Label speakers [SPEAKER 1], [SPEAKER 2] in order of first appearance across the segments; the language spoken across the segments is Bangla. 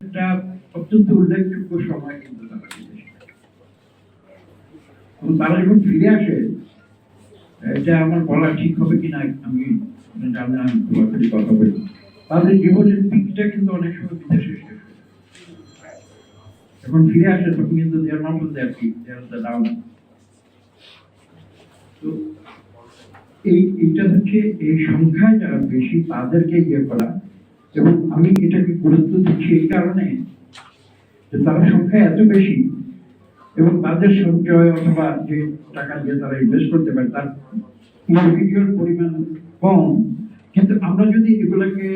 [SPEAKER 1] একটা অত্যন্ত উল্লেখযোগ্য সময় কিন্তু তারা তারা যখন ফিরে আসে, এটা আমার বলা ঠিক হবে কিনা আমি জানি না, আমি পুরোপুরি কথা বলি। তাদের জীবনের পিকটা কিন্তু অনেক সময় বিদেশে ফিরে আসে, তখন কিন্তু দেয়ার দেয়ার দ্য ডাউন তো এই, এইটা হচ্ছে, এই সংখ্যায় যারা বেশি তাদেরকে ইয়ে করা এবং আমি এটাকে গুরুত্ব দিচ্ছি এই কারণে যে তারা সংখ্যা এত বেশি এবং তাদের সঞ্চয় অথবা যে টাকা দিয়ে তারা ইনভেস্ট করতে পারে, তার ইন্ডিভিজুয়াল পরিমাণ কম কিন্তু আমরা যদি এগুলোকে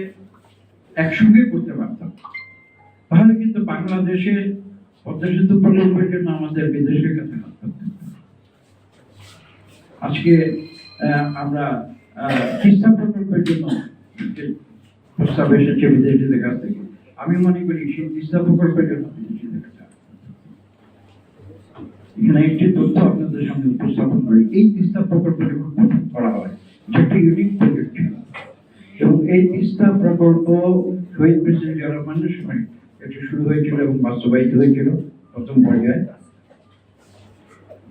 [SPEAKER 1] একসঙ্গে করতে পারতাম, তাহলে কিন্তু বাংলাদেশে পদ্মা সেতু প্রকল্পের জন্য আমাদের বিদেশের কাছে হাত। আজকে আমরা তিস্তা প্রকল্পের জন্য প্রস্তাব থেকে আমি মনে করি সেই তিস্তা প্রকল্পের জন্য এখানে একটি তথ্য আপনাদের সামনে উপস্থাপন করি, এই তিস্তা প্রকল্প যখন করা হয়। ইউনিক প্রজেক্ট ছিল। এবং এই তিস্তা প্রকল্প শহীদ প্রেসিডেন্ট এটি শুরু হয়েছিল এবং বাস্তবায়িত হয়েছিল প্রথম পর্যায়ে।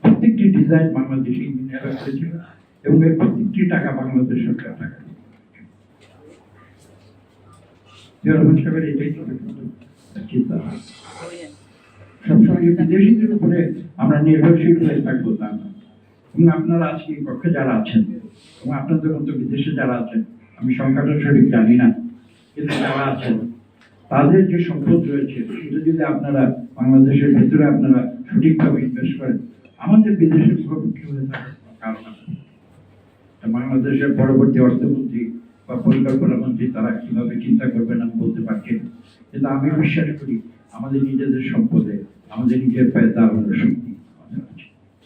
[SPEAKER 1] প্রত্যেকটি ডিজাইন বাংলাদেশি ইঞ্জিনিয়াররা করেছিল এবং এর প্রত্যেকটি টাকা বাংলাদেশ সরকার টাকা। রহমান সাহেবের এটাই চিন্তা সবসময় বিদেশিদের উপরে আমরা নির্ভরশীল হয়ে এবং আপনারা আজকে কক্ষে যারা আছেন, এবং আপনাদের মতো বিদেশে যারা আছেন, আমি সংখ্যাটা সঠিক জানি না, কিন্তু যারা আছেন, তাদের যে সম্পদ রয়েছে, সেটা যদি আপনারা বাংলাদেশের ভেতরে আপনারা সঠিকভাবে ইনভেস্ট করেন, আমাদের বিদেশের কারণ বাংলাদেশের পরবর্তী অর্থমন্ত্রী বা পরিকল্পনা মন্ত্রী তারা কীভাবে চিন্তা করবেন আমি বলতে পারছি কিন্তু আমি বিশ্বাস করি আমাদের নিজেদের সম্পদে, আমাদের নিজের পায়ে দাঁড়ানোর শক্তি।